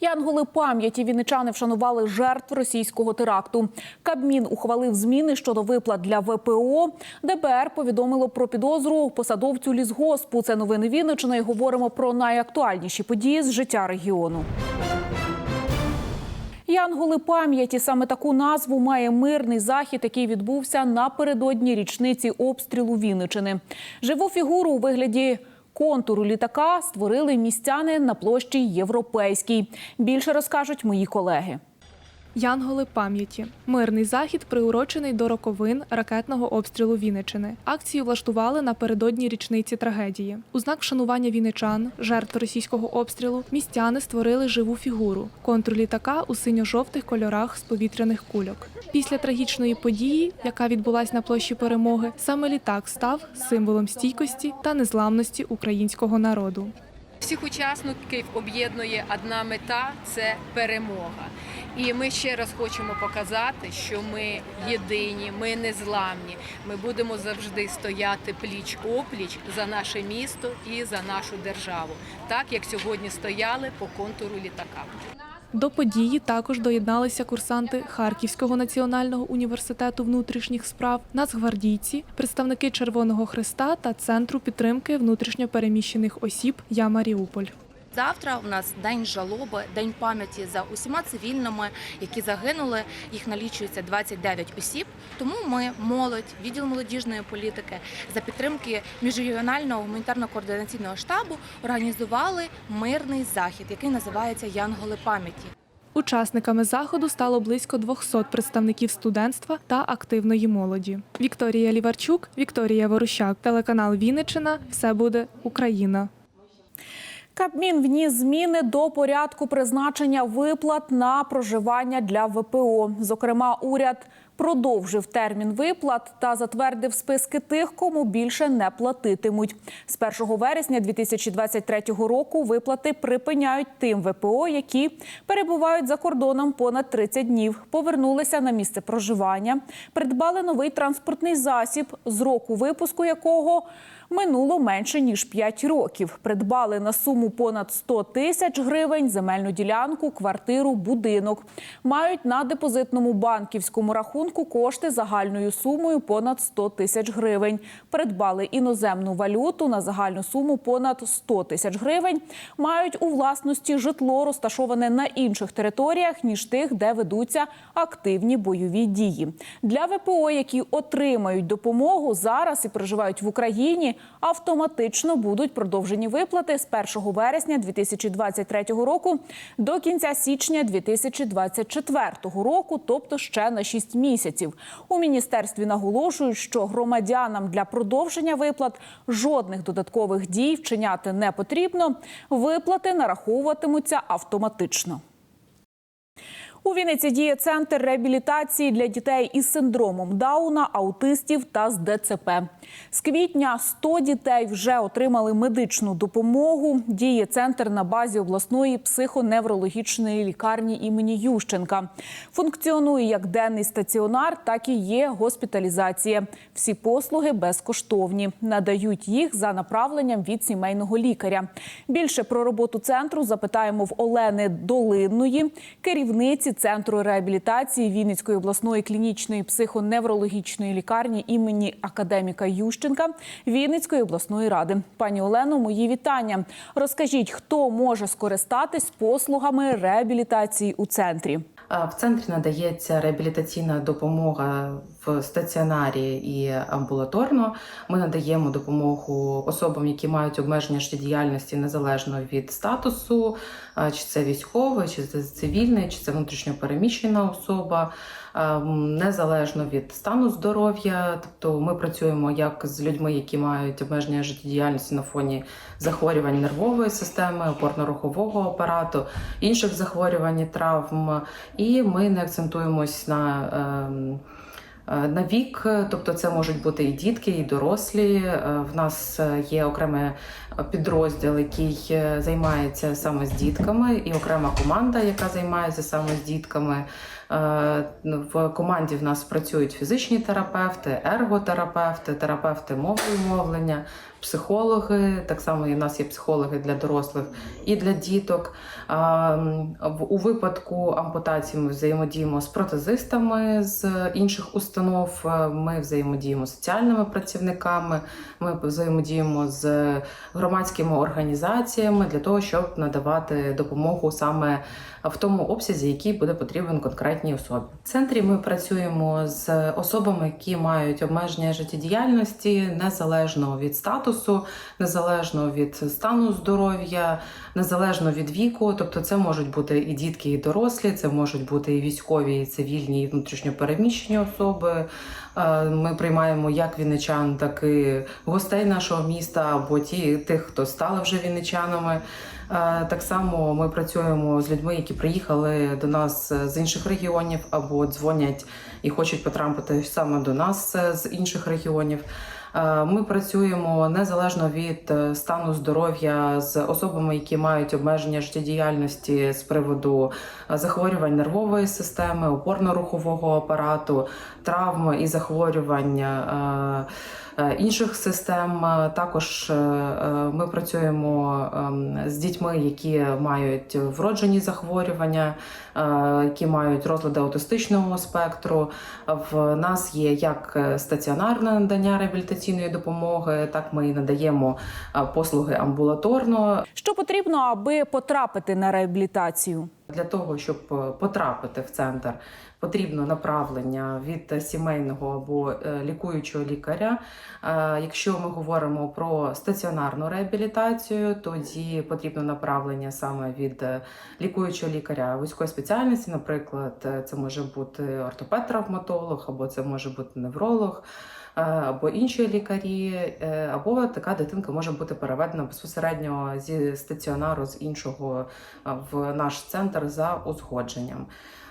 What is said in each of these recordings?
Янголи пам'яті вінничани вшанували жертв російського теракту. Кабмін ухвалив зміни щодо виплат для ВПО. ДБР повідомило про підозру посадовцю лісгоспу. Це новини Вінничини. І говоримо про найактуальніші події з життя регіону. Янголи пам'яті саме таку назву має мирний захід, який відбувся напередодні річниці обстрілу Вінничини. Живу фігуру у вигляді контуру літака створили містяни на площі Європейській. Більше розкажуть мої колеги. Янголи пам'яті мирний захід приурочений до роковин ракетного обстрілу Вінничини. Акцію влаштували напередодні річниці трагедії. У знак вшанування вінничан, жертв російського обстрілу, містяни створили живу фігуру контур літака у синьо-жовтих кольорах з повітряних кульок. Після трагічної події, яка відбулась на площі перемоги, саме літак став символом стійкості та незламності українського народу. Всіх учасників об'єднує одна мета це перемога. І ми ще раз хочемо показати, що ми єдині, ми незламні. Ми будемо завжди стояти пліч опліч за наше місто і за нашу державу, так як сьогодні стояли по контуру літака. До події також доєдналися курсанти Харківського національного університету внутрішніх справ, нацгвардійці, представники Червоного Христа та Центру підтримки внутрішньопереміщених осіб Я Маріуполь. Завтра у нас день жалоби, день пам'яті за усіма цивільними, які загинули. Їх налічується 29 осіб. Тому ми, молодь, відділ молодіжної політики, за підтримки міжрегіонального гуманітарно-координаційного штабу організували мирний захід, який називається Янголи пам'яті. Учасниками заходу стало близько 200 представників студентства та активної молоді. Вікторія Ліварчук, Вікторія Ворущак, телеканал Вінниччина. Все буде Україна. Кабмін вніс зміни до порядку призначення виплат на проживання для ВПО. Зокрема, уряд продовжив термін виплат та затвердив списки тих, кому більше не платитимуть. З 1 вересня 2023 року виплати припиняють тим ВПО, які перебувають за кордоном понад 30 днів, повернулися на місце проживання, придбали новий транспортний засіб, з року випуску якого минуло менше ніж 5 років. Придбали на суму понад 100 тисяч гривень земельну ділянку, квартиру, будинок. Мають на депозитному банківському рахунку кошти загальною сумою понад 100 тисяч гривень. Придбали іноземну валюту на загальну суму понад 100 тисяч гривень. Мають у власності житло, розташоване на інших територіях ніж тих, де ведуться активні бойові дії. Для ВПО, які отримають допомогу зараз і проживають в Україні, автоматично будуть продовжені виплати з 1 вересня 2023 року до кінця січня 2024 року, тобто ще на 6 місяців. У міністерстві наголошують, що громадянам для продовження виплат жодних додаткових дій вчиняти не потрібно. Виплати нараховуватимуться автоматично. У Вінниці діє центр реабілітації для дітей із синдромом Дауна, аутистів та з ДЦП. З квітня 100 дітей вже отримали медичну допомогу. Діє центр на базі обласної психоневрологічної лікарні імені Ющенка. Функціонує як денний стаціонар, так і є госпіталізація. Всі послуги безкоштовні. Надають їх за направленням від сімейного лікаря. Більше про роботу центру запитаємо в Олени Долинної, керівниці центру реабілітації Вінницької обласної клінічної психоневрологічної лікарні імені академіка Ющенка Вінницької обласної ради. Пані Олено, мої вітання. Розкажіть, хто може скористатись послугами реабілітації у центрі? В центрі надається реабілітаційна допомога в стаціонарі і амбулаторно. Ми надаємо допомогу особам, які мають обмеження життєдіяльності незалежно від статусу, чи це військовий, чи це цивільний, чи це внутрішньопереміщена особа, незалежно від стану здоров'я. Тобто ми працюємо як з людьми, які мають обмеження життєдіяльності на фоні захворювань нервової системи, опорно-рухового апарату, інших захворювань, травм. І ми не акцентуємось на ем, на вік, тобто це можуть бути і дітки, і дорослі. В нас є окремий підрозділ, який займається саме з дітками, і окрема команда, яка займається саме з дітками. Е, В команді в нас працюють фізичні терапевти, ерготерапевти, терапевти мови і мовлення, психологи. Так само і в нас є психологи для дорослих і для діток. В- У випадку ампутації ми взаємодіємо з протезистами з інших установ. е, Ми взаємодіємо з соціальними працівниками. Ми взаємодіємо з громадськими організаціями для того, щоб надавати допомогу саме в тому обсязі, який буде потрібен конкретній особі. В центрі ми працюємо з особами, які мають обмеження життєдіяльності незалежно від статусу, незалежно від стану здоров'я, незалежно від віку. Тобто, це можуть бути і дітки, і дорослі, це можуть бути і військові, і цивільні, і внутрішньопереміщені особи. Е, Ми приймаємо як вінничан, так і гостей нашого міста або ті, тих, хто стали вже вінничанами. Е, Так само ми працюємо з людьми, які приїхали до нас з інших регіонів або дзвонять і хочуть потрапити саме до нас е, з інших регіонів. Е, Ми працюємо незалежно від е, стану здоров'я з особами, які мають обмеження життєдіяльності з приводу е, захворювань нервової системи, опорно-рухового апарату, травм і захворювань. Е, Інших систем Е, також е, ми працюємо ем, з дітьми, які мають вроджені захворювання, які мають розлади аутистичного спектру. В нас є як стаціонарне надання реабілітаційної допомоги, так ми і надаємо послуги амбулаторно. Що потрібно, аби потрапити на реабілітацію? Для того, щоб е, потрапити в центр, потрібно направлення від сімейного або е, лікуючого лікаря. Е, Якщо ми говоримо про стаціонарну реабілітацію, тоді потрібно направлення саме від лікуючого лікаря вузької спеціальності. Наприклад, це може бути ортопед-травматолог, або це може бути невролог. Або інші лікарі, або така дитинка може бути переведена безпосередньо зі стаціонару з іншого в наш центр за узгодженням.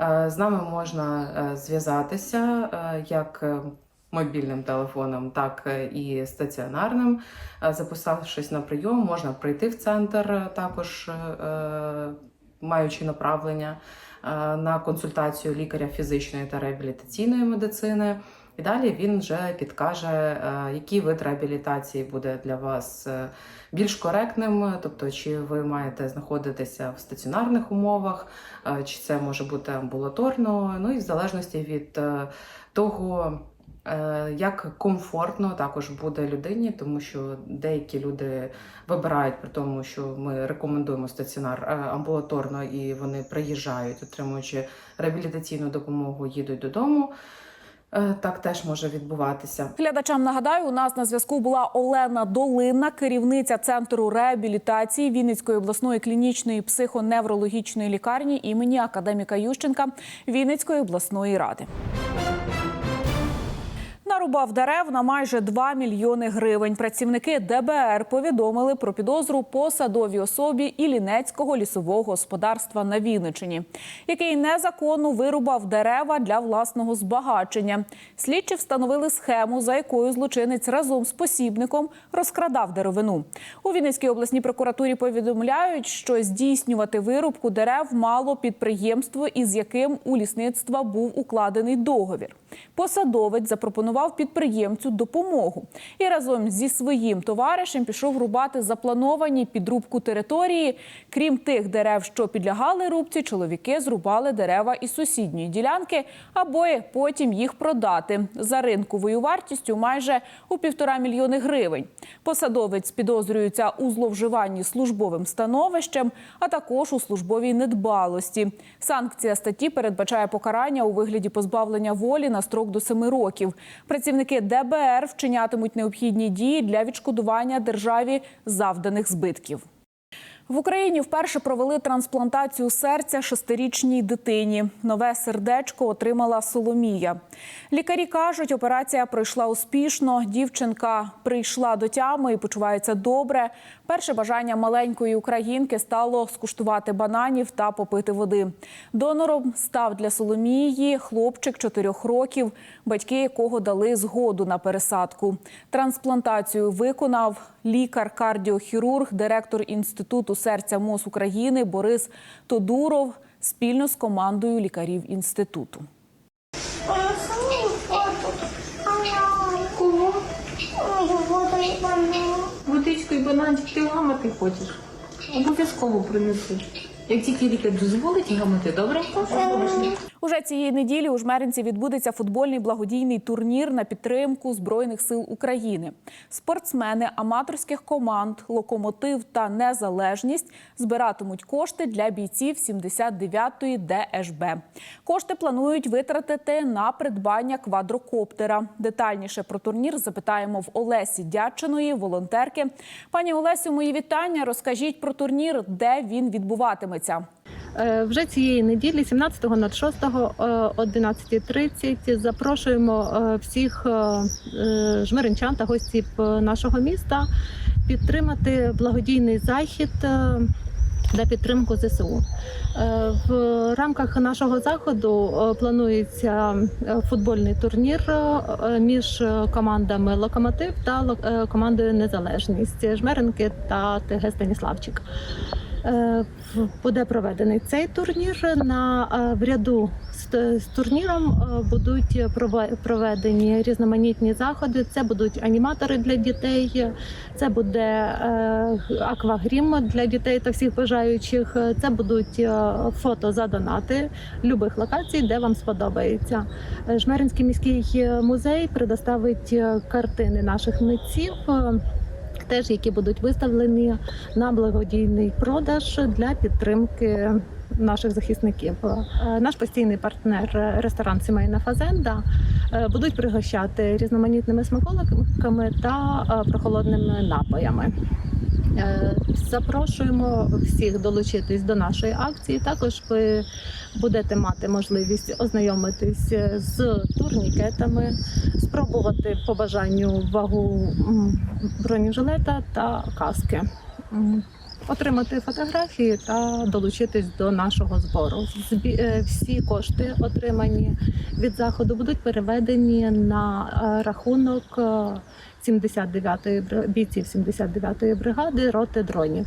Е, З нами можна е, зв'язатися е, як мобільним телефоном, так і стаціонарним. Записавшись на прийом, можна прийти в центр, також маючи направлення на консультацію лікаря фізичної та реабілітаційної медицини. І далі він вже підкаже, е, який вид реабілітації буде для вас е, більш коректним, тобто чи ви маєте знаходитися в стаціонарних умовах, е, чи це може бути амбулаторно, ну і в залежності від того, як комфортно також буде людині, тому що деякі люди вибирають при тому, що ми рекомендуємо стаціонар амбулаторно, і вони приїжджають, отримуючи реабілітаційну допомогу, їдуть додому. Е, Так теж може відбуватися. Глядачам нагадаю, у нас на зв'язку була Олена Долина, керівниця центру реабілітації Вінницької обласної клінічної психоневрологічної лікарні імені академіка Ющенка Вінницької обласної ради. Нарубав дерев на майже 2 мільйони гривень. Працівники ДБР повідомили про підозру посадовій особі Ілінецького лісового господарства на Вінничині, який незаконно вирубав дерева для власного збагачення. Слідчі встановили схему, за якою злочинець разом з посібником розкрадав деревину. У Вінницькій обласній прокуратурі повідомляють, що здійснювати вирубку дерев мало підприємство, із яким у лісництва був укладений договір. Посадовець запропонував підприємцю допомогу і разом зі своїм товаришем пішов рубати заплановані підрубку території. Крім тих дерев, що підлягали рубці, чоловіки зрубали дерева із сусідньої ділянки, аби потім їх продати за ринковою вартістю майже у півтора мільйони гривень. Посадовець підозрюється у зловживанні службовим становищем, а також у службовій недбалості. Санкція статті передбачає покарання у вигляді позбавлення волі на строк до семи років. Працівники ДБР вчинятимуть необхідні дії для відшкодування державі завданих збитків. В Україні вперше провели трансплантацію серця шестирічній дитині. Нове сердечко отримала Соломія. Лікарі кажуть, операція пройшла успішно. Дівчинка прийшла до тями і почувається добре. Перше бажання маленької українки стало скуштувати бананів та попити води. Донором став для Соломії хлопчик чотирьох років, батьки якого дали згоду на пересадку. Трансплантацію виконав лікар-кардіохірург, директор інституту серця МОЗ України Борис Тодуров. спільно з командою лікарів інституту. Водичку і бананчик ти гамати хочеш? Обов'язково принеси. Як тільки лікар дозволить гамати, добре? Уже цієї неділі у Жмеринці відбудеться футбольний благодійний турнір на підтримку збройних сил України. Спортсмени аматорських команд, локомотив та незалежність збиратимуть кошти для бійців 79-ї ДШБ. Кошти планують витратити на придбання квадрокоптера. Детальніше про турнір запитаємо в Олесі Дячиної, волонтерки. Пані Олесю, мої вітання. Розкажіть про турнір, де він відбуватиметься. Е, Вже цієї неділі, 17.06, е, 11.30, запрошуємо е, всіх е, е, жмеринчан та гостів нашого міста підтримати благодійний захід. На підтримку ЗСУ в рамках нашого заходу планується футбольний турнір між командами Локомотив та командою Незалежність Жмеренки та ТГ Станіславчик. Е, буде проведений цей турнір. На е, в ряду з, з турніром е, будуть прове- проведені різноманітні заходи. Це будуть аніматори для дітей, це буде аквагрім для дітей та всіх бажаючих. Це будуть фото за донати любих локацій, де вам сподобається. Жмеринський міський музей предоставить картини наших митців. Теж які будуть виставлені на благодійний продаж для підтримки наших захисників. Е, Наш постійний партнер е, ресторан Сімейна Фазенда е, будуть пригощати різноманітними смаколиками та прохолодними напоями. Е, Запрошуємо всіх долучитись до нашої акції. Також ви будете мати можливість ознайомитись з турнікетами, спробувати по бажанню вагу бронежилета та каски. Отримати фотографії та долучитись до нашого збору. Е, Всі кошти, отримані від заходу, будуть переведені на е, рахунок е, 79-ї бійців 79-ї бригади роти дронів.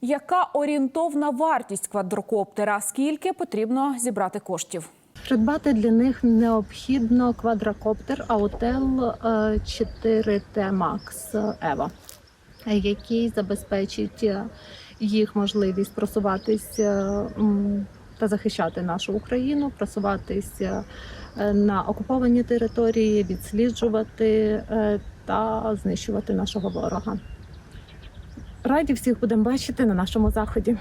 Яка орієнтовна вартість квадрокоптера? Скільки потрібно зібрати коштів? Придбати для них необхідно квадрокоптер Autel е, 4T Max Evo, е, який забезпечить е, їх можливість просуватись е, та захищати нашу Україну, просуватись е, на окуповані території, відсліджувати та знищувати нашого ворога. Раді всіх будемо бачити на нашому заході.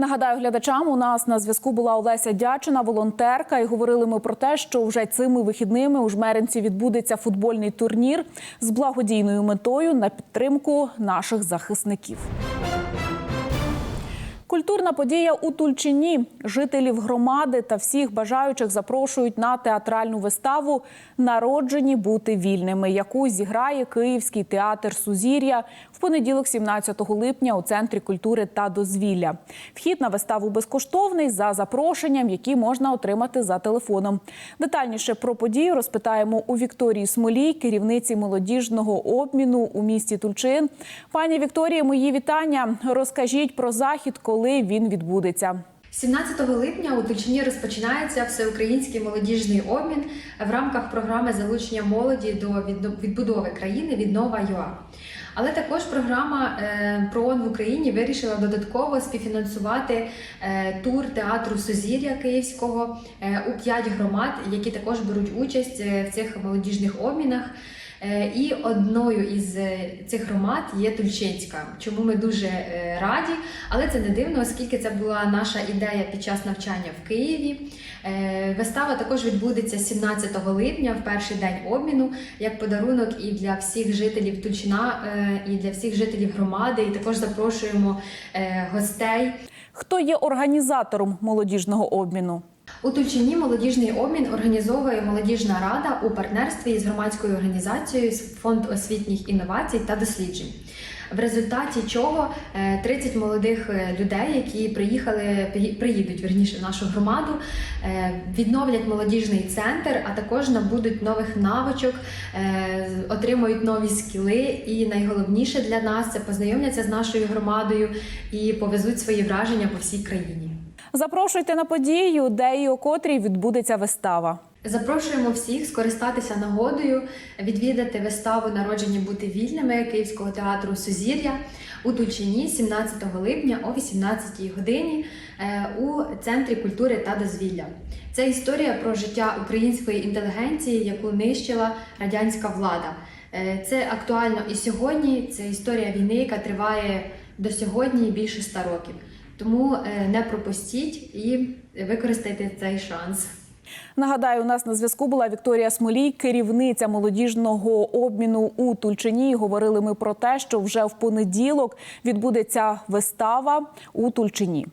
Нагадаю глядачам, у нас на зв'язку була Олеся Дячина, волонтерка, і говорили ми про те, що вже цими вихідними у Жмеринці відбудеться футбольний турнір з благодійною метою на підтримку наших захисників. Культурна подія у Тульчині. Жителів громади та всіх бажаючих запрошують на театральну виставу Народжені бути вільними, яку зіграє Київський театр Сузір'я в понеділок, 17 липня, у центрі культури та дозвілля. Вхід на виставу безкоштовний за запрошенням, які можна отримати за телефоном. Детальніше про подію розпитаємо у Вікторії Смолій, керівниці молодіжного обміну у місті Тульчин. Пані Вікторії, мої вітання. Розкажіть про захід, коли він відбудеться. 17 липня у Тульчині розпочинається всеукраїнський молодіжний обмін в рамках програми залучення молоді до відбудови країни Віднова ЮА. Але також програма е, ПРООН в Україні вирішила додатково співфінансувати е, тур театру Сузір'я Київського е, у п'ять громад, які також беруть участь в цих молодіжних обмінах. Е, І одною із е, цих громад є Тульчинська, чому ми дуже е, раді. Але це не дивно, оскільки це була наша ідея під час навчання в Києві. Вистава також відбудеться 17 липня, в перший день обміну, як подарунок і для всіх жителів Тульчина, і для всіх жителів громади. І також запрошуємо гостей. Хто є організатором молодіжного обміну? У Тульчині молодіжний обмін організовує молодіжна рада у партнерстві із громадською організацією Фонд освітніх інновацій та досліджень. В результаті чого е, 30 молодих е, людей, які приїхали, приїдуть верніше в нашу громаду, е, відновлять молодіжний центр, а також набудуть нових навичок, е, отримують нові скіли. І найголовніше для нас це познайомляться з нашою громадою і повезуть свої враження по всій країні. Запрошуйте на подію, де і о котрій відбудеться вистава. Запрошуємо всіх скористатися нагодою, відвідати виставу Народжені бути вільними Київського театру Сузір'я у Тульчині 17 липня о 18 годині е, у Центрі культури та дозвілля. Це історія про життя української інтелігенції, яку нищила радянська влада. Е, Це актуально і сьогодні. Це історія війни, яка триває до сьогодні більше ста років. Тому е, не пропустіть і використайте цей шанс. Нагадаю, у нас на зв'язку була Вікторія Смолій, керівниця молодіжного обміну у Тульчині. Говорили ми про те, що вже в понеділок відбудеться вистава у Тульчині.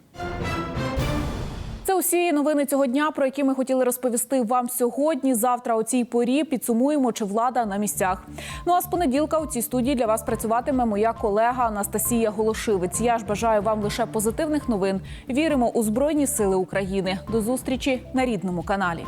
Це усі новини цього дня, про які ми хотіли розповісти вам сьогодні. Завтра о цій порі підсумуємо, чи влада на місцях. Ну а з понеділка у цій студії для вас працюватиме моя колега Анастасія Голошивець. Я ж бажаю вам лише позитивних новин. Віримо у Збройні Сили України. До зустрічі на рідному каналі.